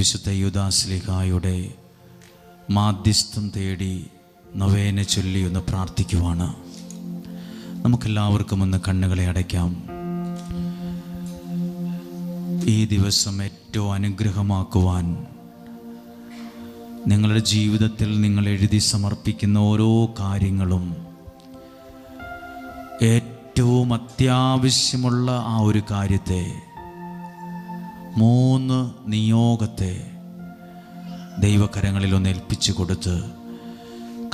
വിശുദ്ധ യുദാസ്ലിഹായുടെ മാധ്യസ്ഥം തേടി നവേനെ ചൊല്ലി ഒന്ന് പ്രാർത്ഥിക്കുവാണ്. നമുക്കെല്ലാവർക്കും ഒന്ന് കണ്ണുകളെ അടയ്ക്കാം. ഈ ദിവസം ഏറ്റവും അനുഗ്രഹമാക്കുവാൻ നിങ്ങളുടെ ജീവിതത്തിൽ നിങ്ങൾ എഴുതി സമർപ്പിക്കുന്ന ഓരോ കാര്യങ്ങളും ഏറ്റവും അത്യാവശ്യമുള്ള ആ ഒരു കാര്യത്തെ മൂന്ന് നിയോഗത്തെ ദൈവകരങ്ങളിൽ ഏൽപ്പിച്ചു കൊടുത്ത്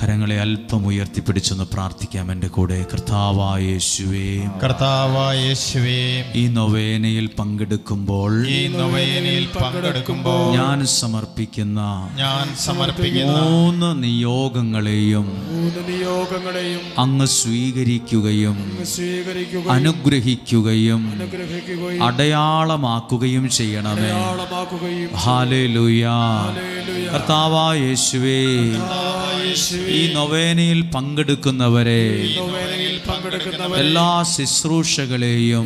കരങ്ങളെ അല്പം ഉയർത്തിപ്പിടിച്ചൊന്ന് പ്രാർത്ഥിക്കാം എന്റെ കൂടെ. കർത്താവായ യേശുവേ. കർത്താവായ യേശുവേ. ഈ നൊവേനയിൽ പങ്കെടുക്കുമ്പോൾ ഈ നൊവേനയിൽ പങ്കെടുക്കുമ്പോൾ ഞാൻ സമർപ്പിക്കുന്ന ഞാൻ സമർപ്പിക്കുന്ന മൂന്ന് നിയോഗങ്ങളെയും മൂന്ന് നിയോഗങ്ങളെയും അങ്ങ് സ്വീകരിക്കുകയും സ്വീകരിക്കുക അനുഗ്രഹിക്കുകയും അടയാളമാക്കുകയും ചെയ്യണമേ. ഹാലേ ലുയാ. കർത്താവായ യേശുവേ ഈ നൊവേനയിൽ പങ്കെടുക്കുന്നവരെ എല്ലാ ശുശ്രൂഷകളെയും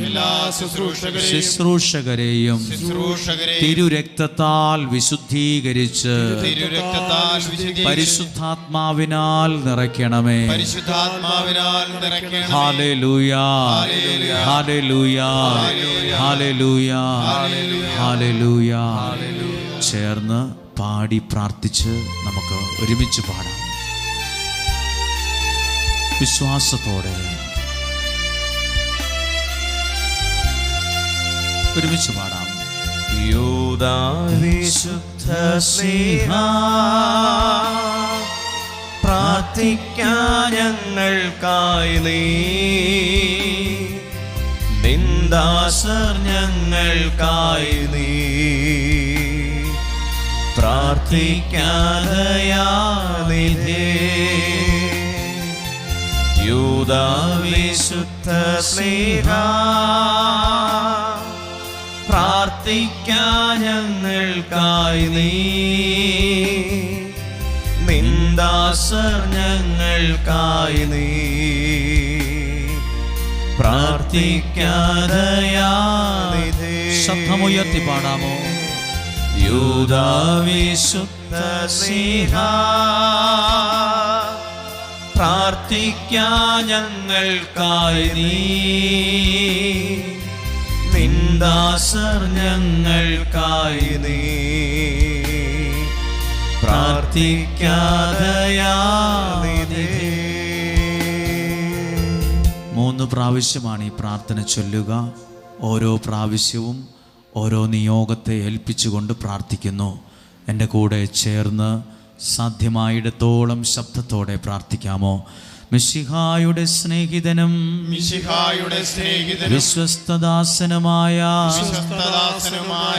ശുശ്രൂഷകരെയും തിരുരക്തത്താൽ വിശുദ്ധീകരിച്ച് പരിശുദ്ധാത്മാവിനാൽ നിറയ്ക്കണമേ. ചേർന്ന് പാടി പ്രാർത്ഥിച്ച് നമുക്ക് ഒരുമിച്ച് പാടാം. വിശ്വാസത്തോടെ ഒരുമിച്ച് പാടാം. യൂദാവിശുദ്ധ സ്നേഹ പ്രാർത്ഥിക്കാൻ ഞങ്ങൾക്കായി നീ. നിന്ദാസർ ഞങ്ങൾക്കായി നീ. പ്രാർത്ഥിക്കാതയാനിധേ യൂതാവിശുദ്ധ സ്നേഹ പ്രാർത്ഥിക്കാൻ ഞങ്ങൾക്കായി നീ. നിന്ദാസർ ഞങ്ങൾക്കായി നീ. പ്രാർത്ഥിക്കാതയാനിധേ ശബ്ദമുയർത്തി പാടാമോ? യൂദാവിശുദ്ധ സിഹ പ്രാർത്ഥിക്കാ ഞങ്ങൾക്കായി നീ. നിന്ദാസർ ഞങ്ങൾക്കായി നീ. പ്രാർത്ഥിക്കാതയാ മൂന്ന് പ്രാവശ്യമാണ് ഈ പ്രാർത്ഥന ചൊല്ലുക. ഓരോ പ്രാവശ്യവും ഓരോ നിയോഗത്തെ ഏൽപ്പിച്ചുകൊണ്ട് പ്രാർത്ഥിക്കുന്നു. എന്റെ കൂടെ ചേർന്ന് സാധ്യമായിടത്തോളം ശബ്ദത്തോടെ പ്രാർത്ഥിക്കാമോ? മിശിഹായുടെ സ്നേഹിതനും മിശിഹായുടെ സ്നേഹിതനും വിശ്വസ്തദാസനുമായ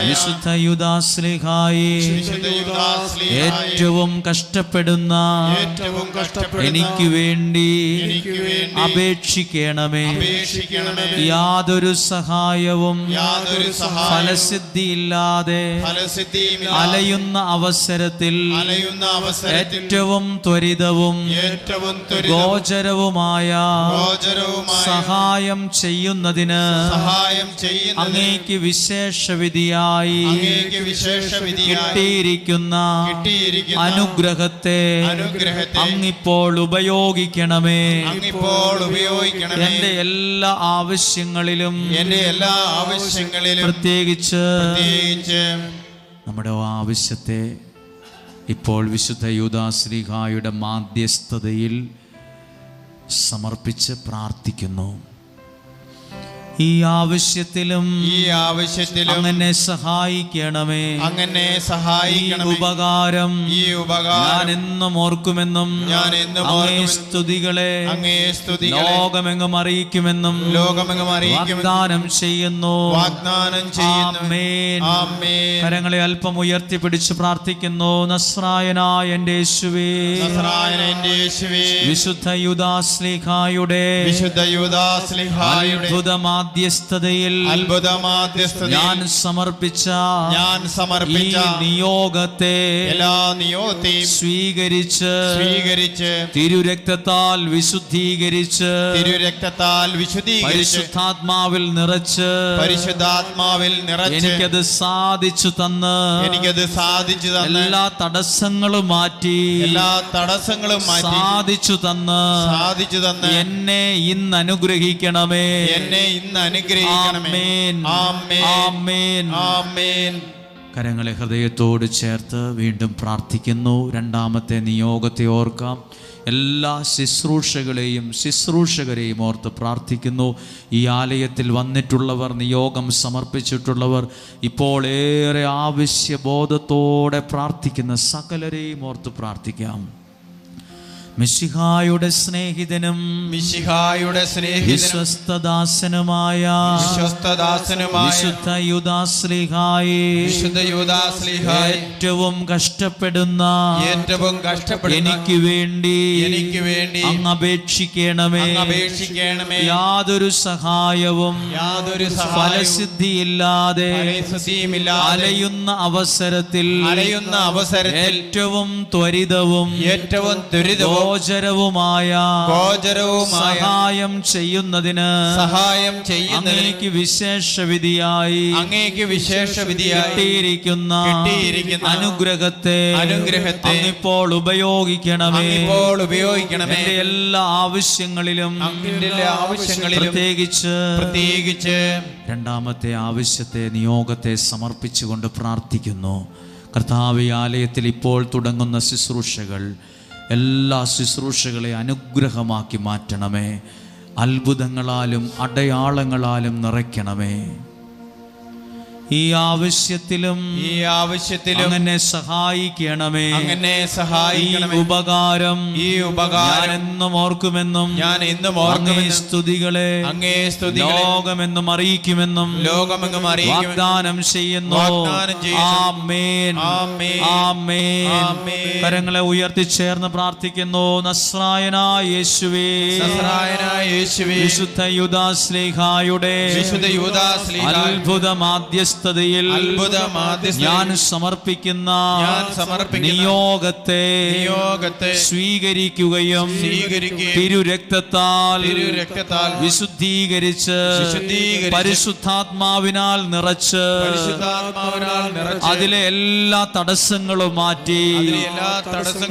വിശുദ്ധ യുദാശ്ലീഹായെ ഏറ്റവും കഷ്ടപ്പെടുന്ന ഏറ്റവും കഷ്ടപ്പെടുന്ന എനിക്ക് വേണ്ടി അപേക്ഷിക്കണമേ. യാതൊരു സഹായവും ഫലസിദ്ധിയില്ലാതെ അലയുന്ന അവസരത്തിൽ അലയുന്ന അവസരത്തിൽ ഏറ്റവും ത്വരിതവും ഏറ്റവും ത്വരിതവും ഗോചരവുമായ സഹായം ചെയ്യുന്നതിന് സഹായം ചെയ്യുന്ന അങ്ങേക്ക് വിശേഷവിധിയായി കിട്ടിയിരിക്കുന്ന അനുഗ്രഹത്തെ അങ്ങിപ്പോൾ ഉപയോഗിക്കണമേ. എന്റെ എല്ലാ ആവശ്യങ്ങളിലും എന്റെ എല്ലാ ആവശ്യങ്ങളിലും പ്രത്യേകിച്ച് പ്രത്യേകിച്ച് നമ്മുടെ ആവശ്യത്തെ ഇപ്പോൾ വിശുദ്ധ യൂതാശ്രീഹായുടെ മാധ്യസ്ഥതയിൽ സമർപ്പിച്ച് പ്രാർത്ഥിക്കുന്നു. ഈ ആവശ്യത്തിലും ഈ ആവശ്യത്തിലും അങ്ങനെ സഹായിക്കണമേ. അങ്ങനെ സഹായിക്കണം ഉപകാരം ഈ ഉപകാരം ഞാൻ എന്നും ഓർക്കുമെന്നും ഞാൻ എന്നും സ്തുതികളെ അങ്ങേ സ്തുതികളെ ലോകമെങ്ങും അറിയിക്കുമെന്നും ലോകമെങ്ങും അറിയിക്കുമെന്ന് വാഗ്ദാനം ചെയ്യുന്നു. വാഗ്ദാനം ചെയ്യുന്നു. കരങ്ങളെ അല്പം ഉയർത്തി പിടിച്ച് പ്രാർത്ഥിക്കുന്നു. നസ്രായനായ എന്റെ യേശുവേ. വിശുദ്ധ യുദാസ്ലിഹായുടെ വിശുദ്ധ യുദാസ്ലിഹായുടെ അത്ഭുത മാധ്യസ്ഥതയിൽ അത്ഭുത മാധ്യസ്ഥ ഞാൻ സമർപ്പിച്ച ഞാൻ സമർപ്പിച്ച നിയോഗത്തെ എല്ലാ നിയോഗത്തെയും സ്വീകരിച്ച് സ്വീകരിച്ച് തിരുരക്തത്താൽ വിശുദ്ധീകരിച്ച് തിരുരക്തത്താൽ വിശുദ്ധീകരിച്ച് പരിശുദ്ധാത്മാവിൽ നിറച്ച് പരിശുദ്ധാത്മാവിൽ നിറച്ച് എനിക്കത് സാധിച്ചു തന്ന് എനിക്കത് സാധിച്ചു തന്ന് എല്ലാ തടസ്സങ്ങളും മാറ്റി എല്ലാ തടസ്സങ്ങളും മാറ്റി സാധിച്ചു തന്ന് സാധിച്ചു തന്ന് എന്നെ ഇന്ന് അനുഗ്രഹിക്കണമേ എന്നെ ഇന്ന് അനുഗ്രഹിക്കണമേ ആമേൻ. ആമേൻ. ആമേൻ. ആമേൻ കരങ്ങളെ ഹൃദയത്തോട് ചേർത്ത് വീണ്ടും പ്രാർത്ഥിക്കുന്നു രണ്ടാമത്തെ നിയോഗത്തെ ഓർക്കാം എല്ലാ ശുശ്രൂഷകളെയും ശുശ്രൂഷകരെയും ഓർത്ത് പ്രാർത്ഥിക്കുന്നു ഈ ആലയത്തിൽ വന്നിട്ടുള്ളവർ നിയോഗം സമർപ്പിച്ചിട്ടുള്ളവർ ഇപ്പോൾ ഏറെ ആവശ്യബോധത്തോടെ പ്രാർത്ഥിക്കുന്ന സകലരെയും ഓർത്ത് പ്രാർത്ഥിക്കാം മിശിഹായുടെ സ്നേഹിതനും മിശിഹായുടെ വിശ്വസ്തദാസനുമായ വിശ്വസ്തദാസനുമായ വിശുദ്ധ യുദാശ്ലിഹായി വിശുദ്ധ യൂദാസ്ലിഹായി ഏറ്റവും കഷ്ടപ്പെടുന്ന ഏറ്റവും കഷ്ടപ്പെടുന്ന എനിക്ക് വേണ്ടി എനിക്ക് വേണ്ടി അങ്ങ് അപേക്ഷിക്കണമേ. അപേക്ഷിക്കണമേ. യാതൊരു സഹായവും യാതൊരു ഫലസിദ്ധിയില്ലാതെ അലയുന്ന അവസരത്തിൽ അലയുന്ന അവസരത്തിൽ ഏറ്റവും ത്വരിതവും ഏറ്റവും ദുരിതവും ഗോചരവുമായ ഗോചരവുമായ സഹായം ചെയ്യുന്നതിന് സഹായം ചെയ്യുന്നതിന് വിശേഷ വിധിയായി അങ്ങേക്ക് വിശേഷ വിധിയായി കിട്ടിയിരിക്കുന്ന അനുഗ്രഹത്തെ അനുഗ്രഹത്തെ ഇപ്പോൾ ഉപയോഗിക്കണമേ. ഇപ്പോൾ ഉപയോഗിക്കണമേ. എന്റെ എല്ലാ ആവശ്യങ്ങളിലും ആവശ്യങ്ങളിലും പ്രത്യേകിച്ച് പ്രത്യേകിച്ച് രണ്ടാമത്തെ ആവശ്യത്തെ നിയോഗത്തെ സമർപ്പിച്ചുകൊണ്ട് പ്രാർത്ഥിക്കുന്നു. കർത്താവ് ആലയത്തിൽ ഇപ്പോൾ തുടങ്ങുന്ന ശുശ്രൂഷകൾ എല്ലാ ശുശ്രൂഷകളെ അനുഗ്രഹമാക്കി മാറ്റണമേ. അത്ഭുതങ്ങളാലും അടയാളങ്ങളാലും നിറയ്ക്കണമേ. ഈ ആവശ്യത്തിലും ഈ ആവശ്യത്തിലും അങ്ങനെ സഹായിക്കണമേ. അങ്ങനെ സഹായിക്കണമേ. ഉപകാരം ഈ ഉപകാരം എന്നും ഓർക്കുമെന്നും ഞാൻ എന്നും ഓർക്കുമെന്നും സ്തുതികളെ അങ്ങേ സ്തുതി ലോകമെന്നും അറിയിക്കുമെന്നും ലോകമെന്നും വാഗ്ദാനം ചെയ്യുന്നു. ആമേൻ. ആമേൻ. കരങ്ങളെ ഉയർത്തി ചേർന്ന് പ്രാർത്ഥിക്കുന്നു. നസ്രായനായ യേശുവേ. നസ്രായനായ യേശുവേ. വിശുദ്ധ യുദാസ്ലേഹായുടെ വിശുദ്ധ യൂദാസ്ലീഹായി അത്ഭുത മാധ്യസ്ഥതയിൽ അത്ഭുത ഞാൻ സമർപ്പിക്കുന്ന നിയോഗത്തെ നിയോഗത്തെ സ്വീകരിക്കുകയും തിരുരക്തത്താൽ തിരുരക്തത്താൽ വിശുദ്ധീകരിച്ച് പരിശുദ്ധാത്മാവിനാൽ നിറച്ച് അതിലെ എല്ലാ തടസ്സങ്ങളും മാറ്റി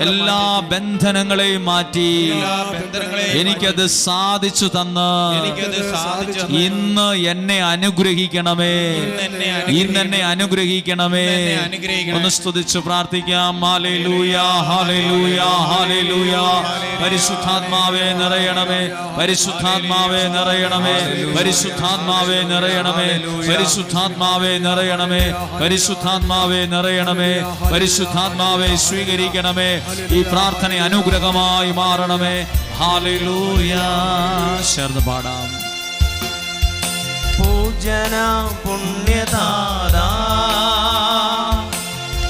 എല്ലാ ബന്ധനങ്ങളെയും മാറ്റി എനിക്കത് സാധിച്ചു തന്ന് ഇന്ന് എന്നെ അനുഗ്രഹിക്കണമേ ഇന്ന് എന്നെ അനുഗ്രഹിക്കണമേ. ഒന്ന് സ്തുതിച്ച് പ്രാർത്ഥിക്കാം. പരിശുദ്ധാത്മാവേ നിറയണമേ. പരിശുദ്ധാത്മാവേ നിറയണമേ. പരിശുദ്ധാത്മാവേ നിറയണമേ. പരിശുദ്ധാത്മാവേ നിറയണമേ. പരിശുദ്ധാത്മാവേ നിറയണമേ. പരിശുദ്ധാത്മാവെ സ്വീകരിക്കണമേ. ഈ പ്രാർത്ഥന അനുഗ്രഹമായി മാറണമേ. ഹാലേലൂയ ചേർന്ന് പാടാം. പൂജന പുണ്യദാതാ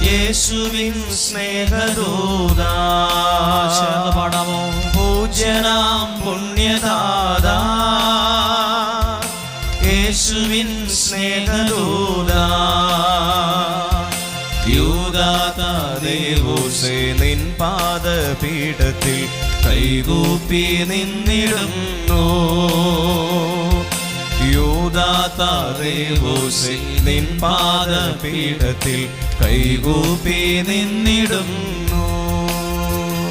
യേശുവിൻ സ്നേഹദൂതാ. പൂജന പുണ്യദാതാ യേശുവിൻ സ്നേഹദൂതാ. യൂദാത ദേവോസേ നിൻ പാദപീഠത്തിൽ കൈകൂപ്പി നിന്നിടുന്നു. യൂദാത ദേവോസേ നിൻ പാദപീഠത്തിൽ കൈകൂപ്പി നിന്നിടുന്നു.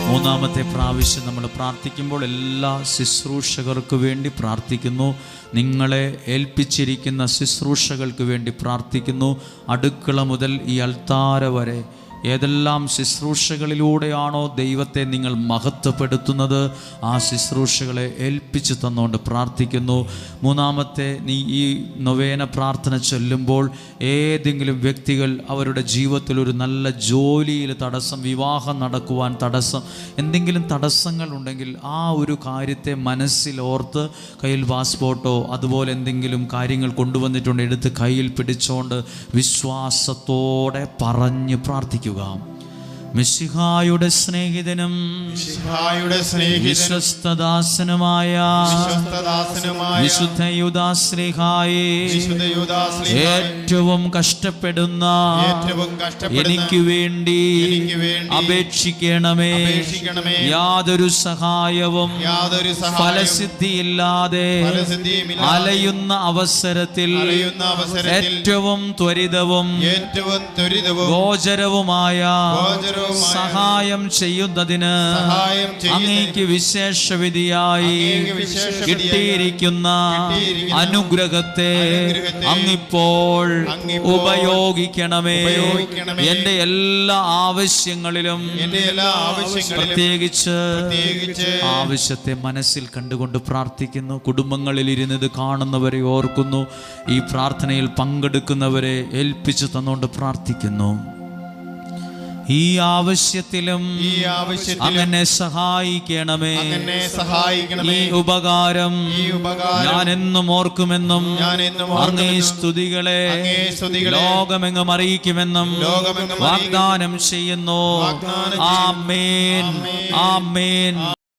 മൂന്നാമത്തെ പ്രാവശ്യം നമ്മൾ പ്രാർത്ഥിക്കുമ്പോൾ എല്ലാ ശുശ്രൂഷകർക്ക് വേണ്ടി പ്രാർത്ഥിക്കുന്നു. നിങ്ങളെ ഏൽപ്പിച്ചിരിക്കുന്ന ശുശ്രൂഷകൾക്ക് വേണ്ടി പ്രാർത്ഥിക്കുന്നു. അടുക്കള മുതൽ ഈ അൾത്താര വരെ ഏതെല്ലാം ശുശ്രൂഷകളിലൂടെയാണോ ദൈവത്തെ നിങ്ങൾ മഹത്വപ്പെടുത്തുന്നത് ആ ശുശ്രൂഷകളെ ഏൽപ്പിച്ചു തന്നുകൊണ്ട് പ്രാർത്ഥിക്കുന്നു. മൂന്നാമത്തെ നീ ഈ നൊവേന പ്രാർത്ഥന ചൊല്ലുമ്പോൾ ഏതെങ്കിലും വ്യക്തികൾ അവരുടെ ജീവിതത്തിൽ ഒരു നല്ല ജോലിയിൽ തടസ്സം വിവാഹം നടക്കുവാൻ തടസ്സം എന്തെങ്കിലും തടസ്സങ്ങൾ ഉണ്ടെങ്കിൽ ആ ഒരു കാര്യത്തെ മനസ്സിൽ ഓർത്ത് കയ്യിൽ പാസ്പോർട്ടോ അതുപോലെ എന്തെങ്കിലും കാര്യങ്ങൾ കൊണ്ടുവന്നിട്ടുണ്ട് എടുത്ത് കയ്യിൽ പിടിച്ചുകൊണ്ട് വിശ്വാസത്തോടെ പറഞ്ഞ് പ്രാർത്ഥിക്കുക മിശിഹായുടെ സ്നേഹിതനും മിശിഹായുടെ സ്നേഹിതനും വിശ്വസ്തദാസനുമായ വിശ്വസ്തദാസനുമായ വിശുദ്ധ യുദാശ്രീഹായെ വിശുദ്ധ യൂദാശ്ലീഹായെ ഏറ്റവും കഷ്ടപ്പെടുന്ന ഏറ്റവും കഷ്ടപ്പെടുന്ന എനിക്ക് വേണ്ടി എനിക്ക് വേണ്ടി അപേക്ഷിക്കണമേ അപേക്ഷിക്കണമേ. യാതൊരു സഹായവും യാതൊരു സഹായവും ഫലസിദ്ധിയില്ലാതെ ഇല്ലാതെ അലയുന്ന അവസരത്തിൽ അലയുന്ന അവസരത്തിൽ ഏറ്റവും ത്വരിതവും ഏറ്റവും ത്വരിതവും ഗോചരവുമായ ഗോചരവുമായ സഹായം ചെയ്യുന്നതിന് അങ്ങേക്ക് വിശേഷവിധിയായി വിധിയായി കിട്ടിയിരിക്കുന്ന അനുഗ്രഹത്തെ അങ്ങിപ്പോൾ ഉപയോഗിക്കണമേ. എന്റെ എല്ലാ ആവശ്യങ്ങളിലും പ്രത്യേകിച്ച് ആവശ്യത്തെ മനസ്സിൽ കണ്ടുകൊണ്ട് പ്രാർത്ഥിക്കുന്നു. കുടുംബങ്ങളിൽ ഇരുന്നത് കാണുന്നവരെ ഓർക്കുന്നു. ഈ പ്രാർത്ഥനയിൽ പങ്കെടുക്കുന്നവരെ ഏൽപ്പിച്ചു തന്നുകൊണ്ട് പ്രാർത്ഥിക്കുന്നു. ഈ ആവശ്യത്തിലും ഈ ആവശ്യത്തിലും അങ്ങനെ സഹായിക്കണമേ. അങ്ങനെ ഈ ഉപകാരം ഈ ഉപകാരം ഞാൻ എന്നും ഓർക്കുമെന്നും ഞാൻ എന്നും അങ്ങേ സ്തുതികളെ അങ്ങേ സ്തുതികളെ ലോകമെങ്ങും അറിയിക്കുമെന്നും ലോകമെങ്ങും വാഗ്ദാനം ചെയ്യുന്നു. ആമേൻ. ആമേൻ.